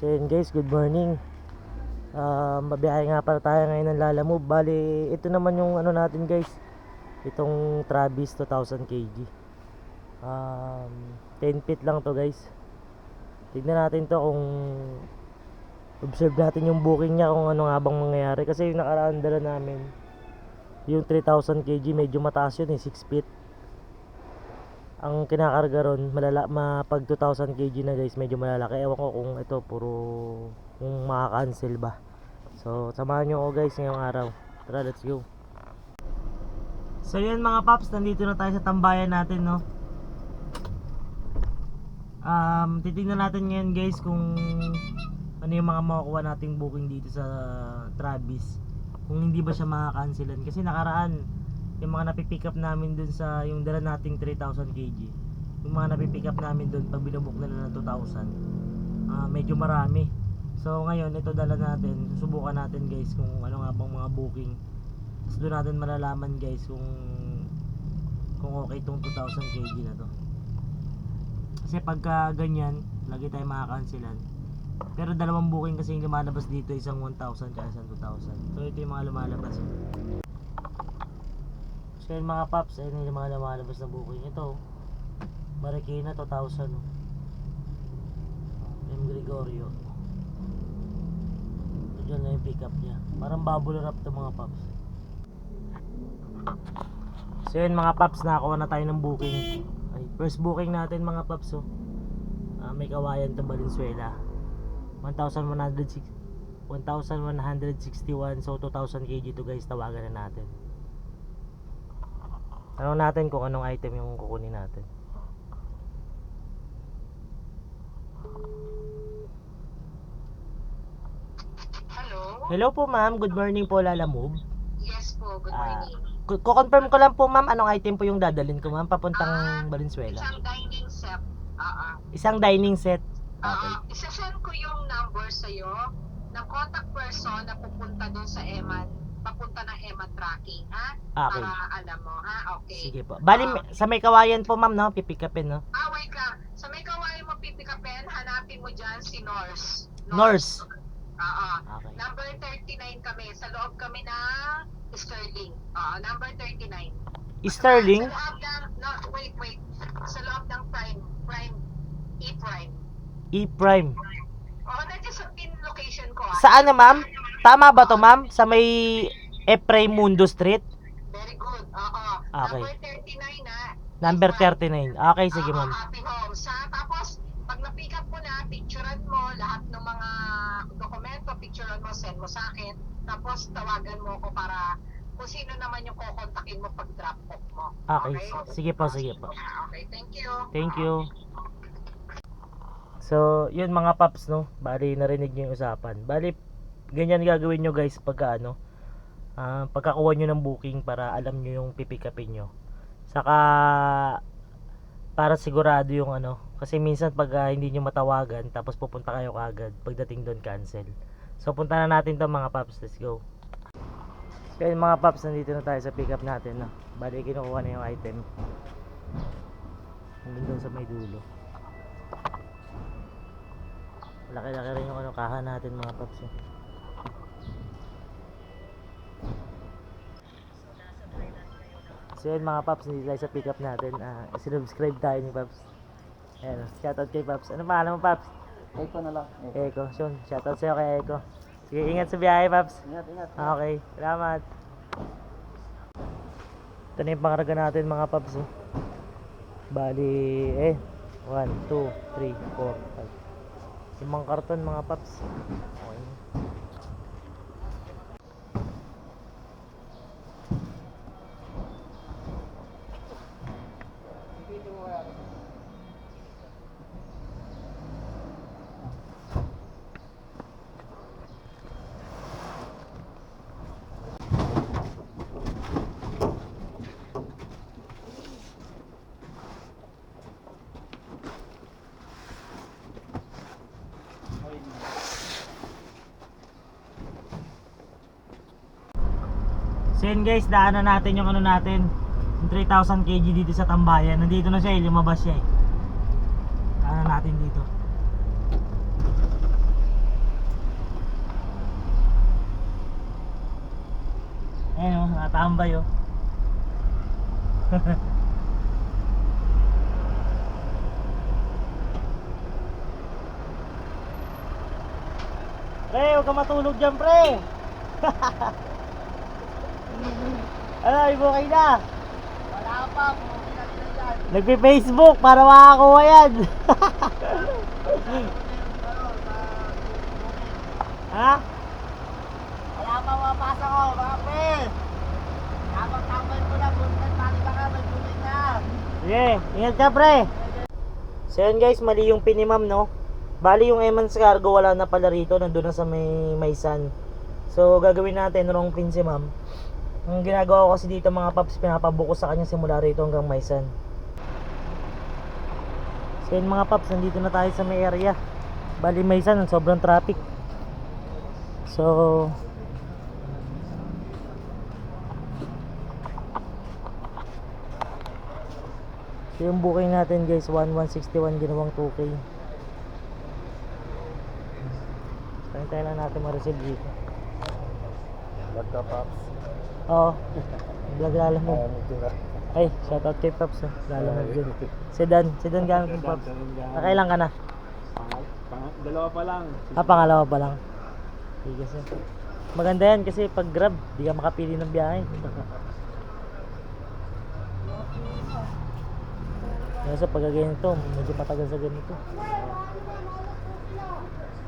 So yun guys, good morning. Ah, mabiyahe nga para tayo ngayon ng Lala Move. Bali, ito naman yung ano natin guys. Itong Travis 2000 kg. Um, 10 feet lang to guys. Tignan natin to kung observe natin yung booking niya kung ano nga bang mangyayari. Kasi yung nakaraan dala namin, yung 3000 kg medyo mataas yun eh, 6 feet. Ang kinakarga ron, malala, ma, pag 2000 kg na guys, medyo malalaki. Ewan ko kung ito, puro, kung makaka-cancel ba. So, samahan nyo ako guys ngayong araw. Tara, let's go. So yun mga paps, nandito na tayo sa tambayan natin, no? Um, titignan natin ngayon guys kung ano yung mga makukuha nating booking dito sa Travis. Kung hindi ba siya makaka-cancelan. Kasi nakaraan, yung mga napipick up namin dun sa yung dala nating 3000 kg yung mga napipick up namin dun pag binubook nila ng 2000 ah medyo marami. So ngayon ito dala natin. Susubukan natin guys kung ano nga bang mga booking. Tapos doon natin malalaman guys kung kung okay itong 2000 kg na to. Kasi pagka ganyan lagi tayo makakansilan pero dalawang booking kasi yung lumalabas dito isang 1000 kaya isang 2000 so ito yung mga lumalabas Yun mga paps, ayun yung mga lumalabas na booking. Ito, Marikina 2000. oh. M. Gregorio. Ito dyan na yung pickup niya. Parang bubble wrap to mga paps. So yun mga paps, nakakuha na tayo ng booking. Ay, first booking natin mga paps oh. Ah, may kawayan to Valenzuela. 1,160 1,161 so 2,000 kg to guys tawagan na natin Tanong natin kung anong item yung kukunin natin. Hello? Hello po ma'am, good morning po Lala Move. Yes po, good Ah, morning. Ku- Kukonfirm ko lang po ma'am anong item po yung dadalhin ko ma'am papuntang Valenzuela. Isang dining set. Ah, Isang dining set. Okay. Ah, isa-send ko yung number sa'yo ng contact person na pupunta doon sa Eman, papunta ng Eman tracking, ha? Okay. Para alam mo, ha? Okay. Sige po. Bali sa may kawayan po ma'am no, pipikapin no. Ah, wait lang. Sa may kawain mo pipikapin, hanapin mo dyan si Norse. Norse. Oo. Okay. Number 39 kami. Sa loob kami ng Sterling. Oo, number 39. Sterling, Sa loob ng, no, wait, wait. Sa loob ng Prime, Prime, E-Prime. E-Prime. Oo, nandiyan sa pin location ko. ah. Sa ano ma'am? Tama ba to ma'am? Sa may Efraim Mundo Street? Very good. Oo. Okay. Number 39 na. Number E-Prime. 39. Okay, sige ma'am. Happy Homes. Ha? Tapos, pag na-pick up mo na, picturean mo lahat ng mga dokumento, picturean mo, send mo sa akin. Tapos, tawagan mo ko para kung sino naman yung kukontakin mo pag drop off mo. Okay. Sige po, sige po. Ah, Okay, thank you. Thank you. So, yun mga paps, no? Bali, narinig nyo yung usapan. Bali, ganyan gagawin nyo guys pagka ano, ah, pagkakuha nyo ng booking para alam nyo yung pipikapin nyo. Saka, para sigurado yung ano, kasi minsan pag ah, hindi nyo matawagan, tapos pupunta kayo kagad, pagdating doon cancel. So, punta na natin to mga paps. Let's go. So, mga paps, nandito na tayo sa pickup natin, no? Bali, kinukuha na yung item. Hanggang doon sa may dulo. Laki-laki rin yung ano, kaha natin mga paps. Eh. So yun mga paps, hindi tayo sa pickup natin. Ah, subscribe tayo ni paps. Ayan, shoutout kay paps. Ano pangalan mo paps? Eko na lang. Eko. Yun, shoutout sa'yo kay Eko. Sige, ingat sa biyahe paps. Ingat, ingat. Okay, salamat. Ito na yung pangarga natin mga paps. Oh. Bali, eh, 1, 2, 3, 4, 5. Limang karton mga paps. So yun guys, daanan natin yung ano natin, yung 3,000 kg dito sa tambayan. Nandito na siya eh, lumabas siya eh. Daanan natin dito. Ayan o, oh, nakatambay o. Oh. pre, huwag ka matulog dyan pre! ano, ibukay na. Wala pa, pumunta na nila dyan. Nagpi-Facebook para makakuha yan. ha? Wala pa mapasa ko, mga pre. Tapos-tapos ko na, punta tali baka may tuloy na. Sige, ingat ka pre. So yun guys, mali yung pin ni ma'am no. Bali yung Eman's Cargo wala na pala rito, nandun na sa may Maysan. So gagawin natin wrong pin si ma'am. Ang ginagawa ko kasi dito mga paps, pinapabuko sa kanya simula rito hanggang Maysan. So yun mga paps, nandito na tayo sa may area. Bali Maysan, sobrang traffic. So So yung booking natin guys, 1161 ginawang 2K. Tayo lang natin ma-receive dito. Vlog ka, Paps. Oo. Vlog lala mo. Ayaw mo tira. Ay, shoutout kay Pops. Oh. Lala mo din. Sedan. Sedan gamit ng Pops. Nakailan ka na? Dalawa pa lang. Ah, pangalawa pa lang. Sige sir. Maganda yan kasi pag grab, di ka makapili ng biyahe. Kaya sa pag ganito, medyo matagal sa ganito.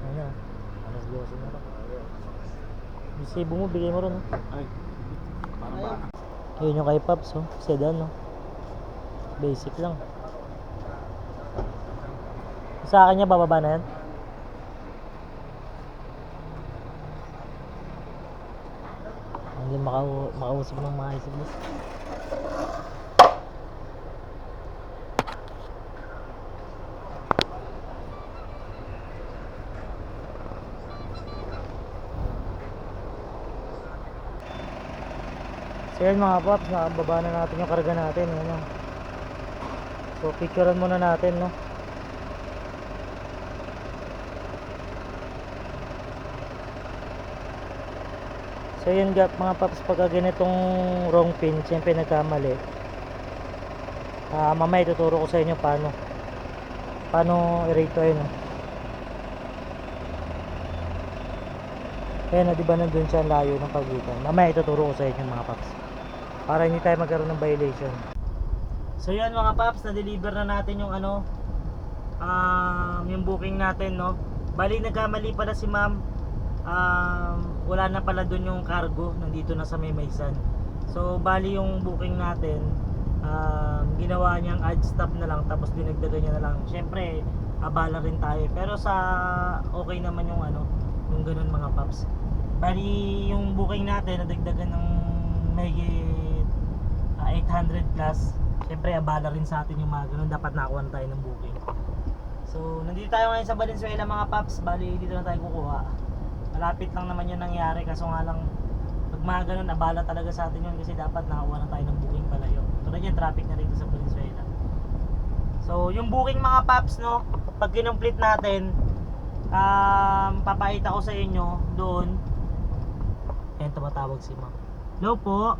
Ano? Alas 12 na. Yung sibo mo, bigay mo rin. Oh. Ay. Paano ba? Yun yung kay Pops, oh. Sedan, no? Basic lang. Sa akin niya, bababa na yan? Hindi makau makausap ng mga isip So yun mga paps, nakababa na natin yung karga natin. Yun, no? So picturean muna natin, no? So yun ga, mga paps, pagka ganitong wrong pin, siyempre nagkamali. Ah, mamaya ituturo ko sa inyo paano. Paano i-rate to yun, no? Ayan na, di nandun siya ang layo ng pagitan. Mamaya ituturo ko sa inyo mga paps. Para hindi tayo magkaroon ng violation. So yan mga paps, na-deliver na natin yung ano, um, yung booking natin, no? Bali, nagkamali pala si ma'am. Um, wala na pala dun yung cargo, nandito na sa may Maysan. So, bali yung booking natin, um, ginawa niyang add stop na lang, tapos dinagdagan niya na lang. Siyempre, abala rin tayo. Pero sa okay naman yung ano, yung ganun mga paps. Bali, yung booking natin, nadagdagan ng may 800 plus. Siyempre, abala rin sa atin yung mga ganun. Dapat nakakuha na tayo ng booking. So, nandito tayo ngayon sa Valenzuela mga paps. Bali, dito na tayo kukuha. Malapit lang naman yun nangyari. Kaso nga lang, pag mga ganun, abala talaga sa atin yun. Kasi dapat nakakuha na tayo ng booking palayo. Tulad yan, traffic na rito sa Valenzuela. So, yung booking mga paps, no? Pag kinomplete natin, um, papakita ko sa inyo doon. Ayan, tumatawag si ma'am. Hello po.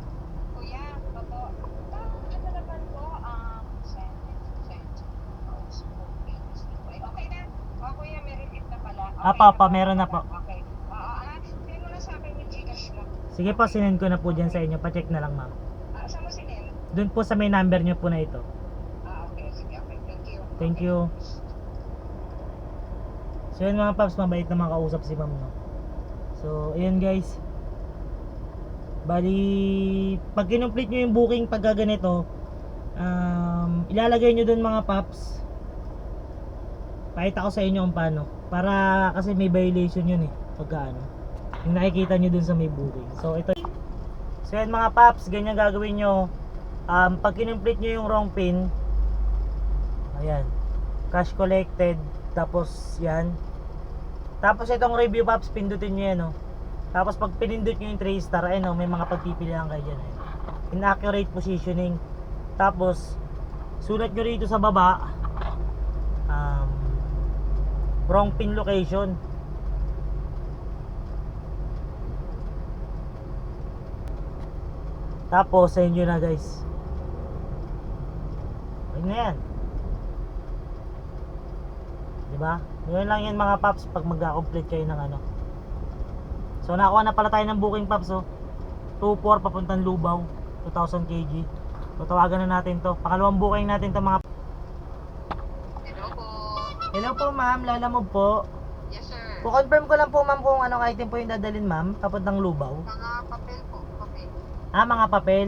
Kuya, opo. Ah, ano naman po, um, send, send. Oh, okay. Okay na. Oh, kuya, may receipt na pala. Okay Ah, pa, pa, na meron na po. Okay. Oo, ah, send mo na sa akin yung Gcash mo. Sige po, sinend ko na po dyan sa inyo. Pacheck na lang ma'am. Ah, saan mo sinend? Doon po sa may number nyo po na ito. Ah, okay. Sige, okay. Thank you. Thank you. So yun mga paps, mabait na makausap si ma'am no. So, ayun guys. Bali, pag kinomplete nyo yung booking pagka ganito, um, ilalagay nyo dun mga paps. Pakita ko sa inyo kung paano. Para, kasi may violation yun eh. Pagka ano. Yung nakikita nyo dun sa may booking. So, ito. So, yun mga paps, ganyan gagawin nyo. Um, pag kinomplete nyo yung wrong pin, ayan, cash collected, tapos yan. Tapos itong review paps, pindutin nyo yan, oh. Tapos pag pinindot nyo yung 3 star, ayun, oh, may mga pagpipilian kayo dyan, eh. Inaccurate positioning. Tapos, sulat nyo rito sa baba, wrong pin location. Tapos, sa inyo na guys. Ayun na yan. Diba? Yun lang yan mga paps pag mag-complete kayo ng ano. So, nakuha na pala tayo ng booking paps oh. 2-4 papuntang Lubao. 2,000 kg. So, tawagan na natin to. Pakalawang booking natin to mga. Hello po ma'am, lalamove po. Yes, sir. Po-confirm ko lang po ma'am kung anong item po yung dadalhin ma'am, papuntang Lubao. Mga papel po. Papel. Ah, mga papel.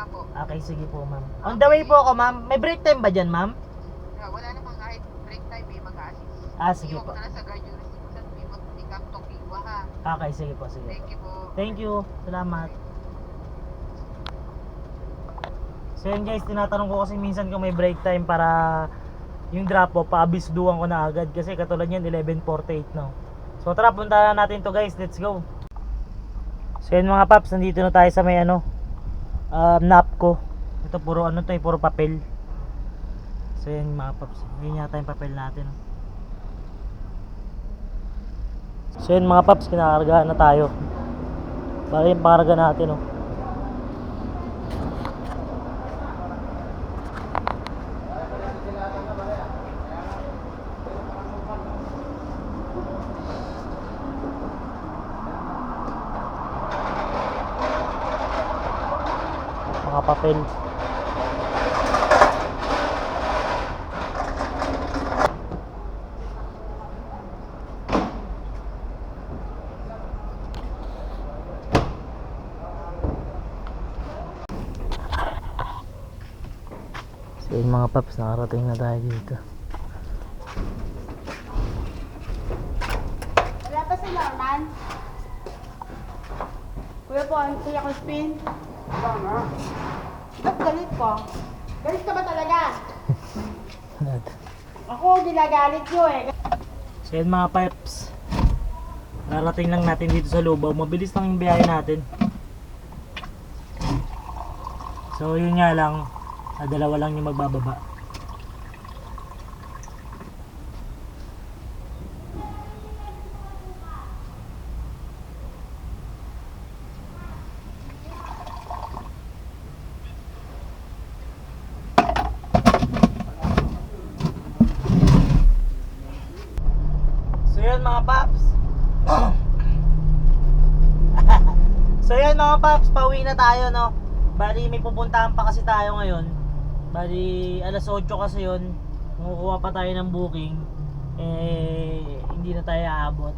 Apo. Okay, sige po ma'am. On the way po ako ma'am. May break time ba dyan ma'am? Ah, Wala namang kahit break time, may mag-assist. Ah, sige Iwan po. ko na lang sa guard jurisdiction, may mag-pick up to Kiwa ha. Okay, sige po, sige. Thank you po. Thank you. Salamat. So yun guys, tinatanong ko kasi minsan kung may break time para yung drop off, paabisduan ko na agad kasi katulad yan 11.48 no. So tara, punta na natin to guys, let's go. So yun mga paps, nandito na tayo sa may ano, um, napko. Ito puro ano to, eh, puro papel. So yun mga paps, yun yata yung papel natin. oh. So yun mga paps, kinakargahan na tayo. Para yung pangarga natin oh. Papel. So yun mga paps, nakarating na tayo dito. Wala pa si Norman? Kuya po, ang kuya ko spin. Tama. Ba't galit ko? Galit ka ba talaga? Ako, ginagalit ko eh. So yun mga paps, narating lang natin dito sa Lubao. Mabilis lang yung biyahe natin. So yun nga lang, ah, dalawa lang yung magbababa. Mga paps. so yun mga paps, pauwi na tayo no. Bali may pupuntahan pa kasi tayo ngayon. Bali alas 8 kasi yun. Kumukuha pa tayo ng booking. Eh hindi na tayo aabot.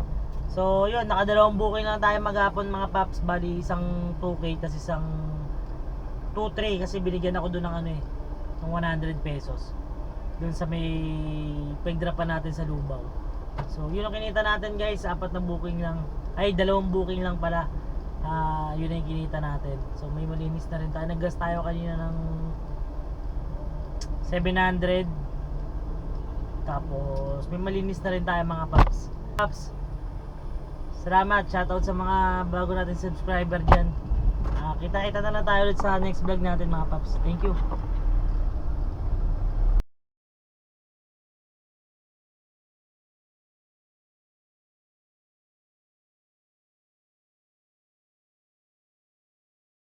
So yun, nakadalawang booking lang tayo maghapon mga paps. Bali isang 2k tas isang 2-3 kasi binigyan ako doon ng ano eh ng 100 pesos doon sa may pagdrapan natin sa Lubao so yun ang kinita natin guys. Apat na booking lang. Ay dalawang booking lang pala. Ah, yun ang kinita natin. So may malinis na rin tayo. Naggas tayo kanina ng 700 tapos may malinis na rin tayo mga paps. Paps salamat. Shoutout sa mga bago natin subscriber dyan. Ah, kita-kita na lang tayo ulit sa next vlog natin mga paps. Thank you